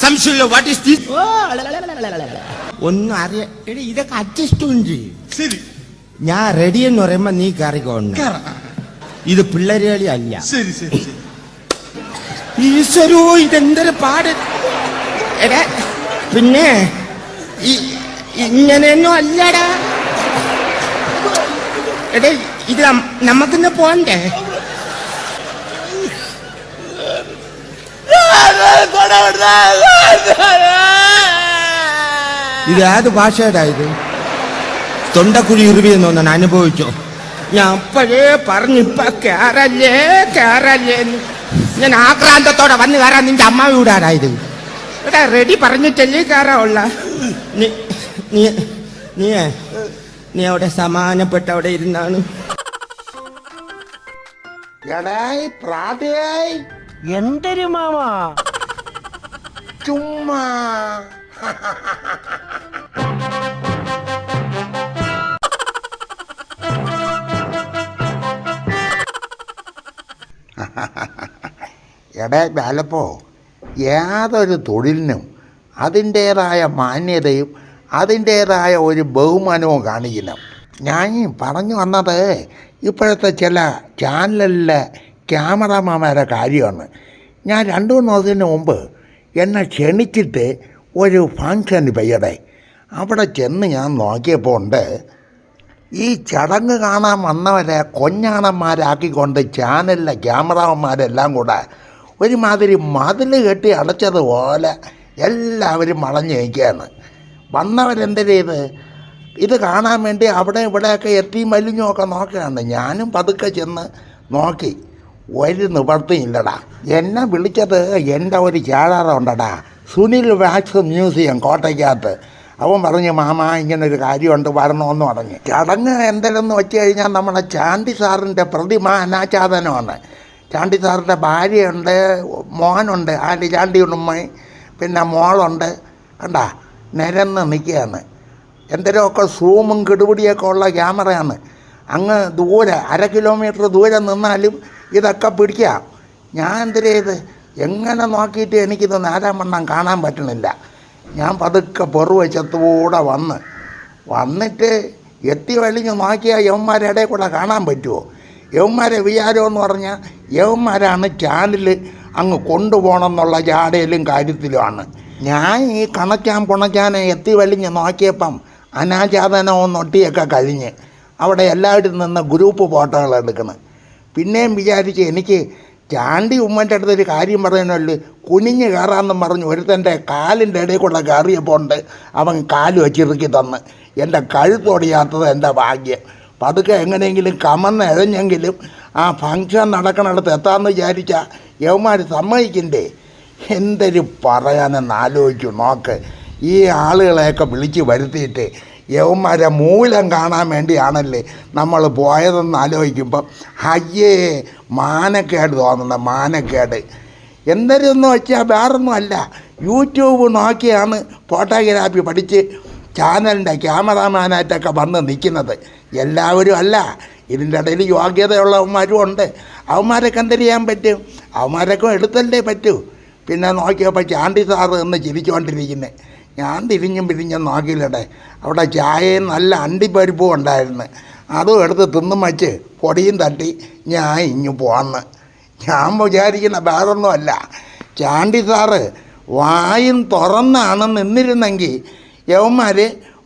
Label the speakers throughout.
Speaker 1: സംശയമില്ല. What is this
Speaker 2: ഒന്നും അറിയാ ഇതൊക്കെ അഡ്ജസ്റ്റ് ഉണ്ട്.
Speaker 1: ശരി.
Speaker 2: ഞാൻ റെഡി എന്ന് പറയുമ്പോ നീ
Speaker 1: കയറിക്കോണ്ട്
Speaker 2: ഇത് പിള്ളേര് കളി അല്ല.
Speaker 1: ശരി ശരി
Speaker 2: ഈശ്വരോ ഇതെന്തൊരു പാട്. എടാ പിന്നെ ഇങ്ങനെയൊന്നും അല്ലടാ. എടാ ഇത് നമ്മക്കിന്ന് പോണ്ടേ? നമുക്കിന്ന് verdad. ഇത് ഏത് ഭാഷയുടെ ഇത്? തൊണ്ടക്കുഴി ഉരുവിയെന്ന് തോന്നാൻ അനുഭവിച്ചോ? ഞാൻ അപ്പോഴേ പറഞ്ഞു ഇപ്പൊ കേറല്ലേ കേറല്ലേ ഞാൻ ആക്രാന്തത്തോടെ വന്ന് കയറാൻ നിന്റെ അമ്മ വീടാരായത് എടാ റെഡി പറഞ്ഞിട്ടല്ലേ കയറാവുള്ള. നീ നീ നീ നീ അവിടെ സമാനപ്പെട്ട അവിടെ ഇരുന്നാണ്.
Speaker 3: എടായി പ്രാതയായി.
Speaker 4: എന്തൊരു മാമാ?
Speaker 3: ചുമ്മാ എടേ ബാലപ്പോ യാതൊരു തൊഴിലിനും അതിന്റേതായ മാന്യതയും അതിന്റേതായ ഒരു ബഹുമാനവും കാണിക്കണം. ഞാൻ പറഞ്ഞു വന്നത് ഇപ്പോഴത്തെ ചില ചാനലിലെ ക്യാമറമാന്മാരുടെ കാര്യമാണ്. ഞാൻ രണ്ടു മൂന്ന് ദിവസത്തിന് മുമ്പ് എന്നെ ക്ഷണിച്ചിട്ട് ഒരു ഫങ്ഷൻ പെയ്യടെ അവിടെ ചെന്ന് ഞാൻ നോക്കിയപ്പോൾ ഉണ്ട് ഈ ചടങ്ങ് കാണാൻ വന്നവരെ കൊഞ്ഞാണന്മാരാക്കിക്കൊണ്ട് ചാനലിലെ ക്യാമറമാരെല്ലാം കൂടെ ഒരുമാതിരി മതിൽ കെട്ടി അടച്ചതുപോലെ എല്ലാവരും വളഞ്ഞു നിൽക്കുകയാണ്. വന്നവരെന്ത് ചെയ്ത് ഇത് കാണാൻ വേണ്ടി അവിടെ ഇവിടെയൊക്കെ എത്തിയും മലിഞ്ഞുമൊക്കെ നോക്കുകയാണ്. ഞാനും പതുക്കെ ചെന്ന് നോക്കി. ഒരു നിവർത്തിയില്ലടാ എന്നെ വിളിച്ചത് എന്റെ ഒരു ചേടാറുണ്ടടാ സുനിൽ വാക്സ് മ്യൂസിയം കോട്ടയ്ക്കകത്ത്. അവൻ പറഞ്ഞു മാമ ഇങ്ങനെ ഒരു കാര്യമുണ്ട് വരണമെന്ന് പറഞ്ഞു. ചടങ്ങ് എന്തെന്ന് വെച്ച് കഴിഞ്ഞാൽ നമ്മുടെ ചാണ്ടി സാറിന്റെ പ്രതിമ അനാച്ഛാദനമാണ്. ചാണ്ടി സാറിന്റെ ഭാര്യയുണ്ട് മോനുണ്ട് ആന്റെ ചാണ്ടി ഉണ്ണുമ്മ പിന്നെ മോളുണ്ട്. കണ്ടാ നിരന്ന് നിൽക്കുകയാണ്. എന്തെങ്കിലുമൊക്കെ സൂമും കിടുപിടിയൊക്കെ ഉള്ള ക്യാമറയാണ്. അങ്ങ് ദൂരെ അര കിലോമീറ്റർ ദൂരെ നിന്നാലും ഇതൊക്കെ പിടിക്കാം. ഞാൻ എന്തിനാ എങ്ങനെ നോക്കിയിട്ട് എനിക്കിത് നേരാൻ വണ്ണം കാണാൻ പറ്റണില്ല ഞാൻ പതുക്കെ പൊറുവശത്തൂടെ വന്ന്. വന്നിട്ട് എത്തി വലിഞ്ഞ് നോക്കിയാൽ യവന്മാരെ ഇടയിൽ കൂടെ കാണാൻ പറ്റുമോ യവന്മാരെ വിചാരമെന്ന് പറഞ്ഞാൽ യവന്മാരാണ് ചാനൽ അങ്ങ് കൊണ്ടുപോകണം എന്നുള്ള ജാടയിലും കാര്യത്തിലുമാണ്. ഞാൻ ഈ കണക്കാൻ പുണയ്ക്കാൻ എത്തി വലിഞ്ഞ് നോക്കിയപ്പം അനാചാതനവും നൊട്ടിയൊക്കെ കഴിഞ്ഞ് അവിടെ എല്ലാവരും നിന്ന് ഗ്രൂപ്പ് ഫോട്ടോകൾ എടുക്കണം പിന്നെയും വിചാരിച്ച് എനിക്ക് ചാണ്ടി ഉമ്മന്റെ അടുത്ത് ഒരു കാര്യം പറയാനല്ലോ കുനിഞ്ഞ് കയറാമെന്നും പറഞ്ഞു. ഒരുത്തന്റെ കാലിന്റെ ഇടയിൽ കൂടെ കയറിയപ്പോൾ ഉണ്ട് അവൻ കാൽ വെച്ചിറുക്കി തന്ന്. എന്റെ കഴുത്തൊടിയാത്തത് എന്റെ ഭാഗ്യം. പതുക്കെ എങ്ങനെയെങ്കിലും കമന്ന് എഴഞ്ഞെങ്കിലും ആ ഫങ്ഷൻ നടക്കണടത്ത് എത്താമെന്ന് വിചാരിച്ചാൽ യവന്മാർ സമ്മതിക്കണ്ടേ എന്തൊരു പറയാനെന്ന് ആലോചിച്ചു. നോക്ക് ഈ ആളുകളെയൊക്കെ വിളിച്ച് വരുത്തിയിട്ട് യവന്മാരെ മൂലം കാണാൻ വേണ്ടിയാണല്ലേ നമ്മൾ പോയതെന്ന് ആലോചിക്കുമ്പം അയ്യേ മാനക്കേട് തോന്നുന്ന മാനക്കേട്. എന്തരുന്ന് വെച്ചാൽ വേറൊന്നും അല്ല. യൂട്യൂബ് നോക്കിയാണ് ഫോട്ടോഗ്രാഫി പഠിച്ച് ചാനലിന്റെ ക്യാമറാമാനായിട്ടൊക്കെ വന്ന് നിൽക്കുന്നത്. എല്ലാവരും അല്ല ഇതിന്റെ ഇടയിൽ യോഗ്യതയുള്ളവന്മാരും ഉണ്ട്. അവന്മാരൊക്കെ എന്തെങ്കിലും ചെയ്യാൻ പറ്റും അവന്മാരൊക്കെ എടുത്തല്ലേ പറ്റൂ. പിന്നെ നോക്കിയപ്പോൾ ചാണ്ടി സാറ് എന്ന് ചിരിച്ചുകൊണ്ടിരിക്കുന്നത് ഞാൻ തിരിഞ്ഞും പിരിഞ്ഞും നോക്കിയില്ലടേ. അവിടെ ചായയും നല്ല അണ്ടിപ്പരിപ്പും ഉണ്ടായിരുന്നു. അതും എടുത്ത് തിന്നും വച്ച് പൊടിയും തട്ടി ഞാൻ ഇഞ്ഞു പോന്ന്. ഞാൻ വിചാരിക്കുന്ന വേറൊന്നുമല്ല. ചാണ്ടി സാറ് വായും തുറന്നാണ് നിന്നിരുന്നെങ്കിൽ യവന്മാർ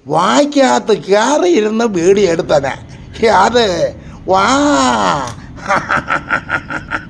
Speaker 3: വായ്ക്കകത്ത് കയറിയിരുന്ന് വീടിയെടുത്തനെ അത് വാ.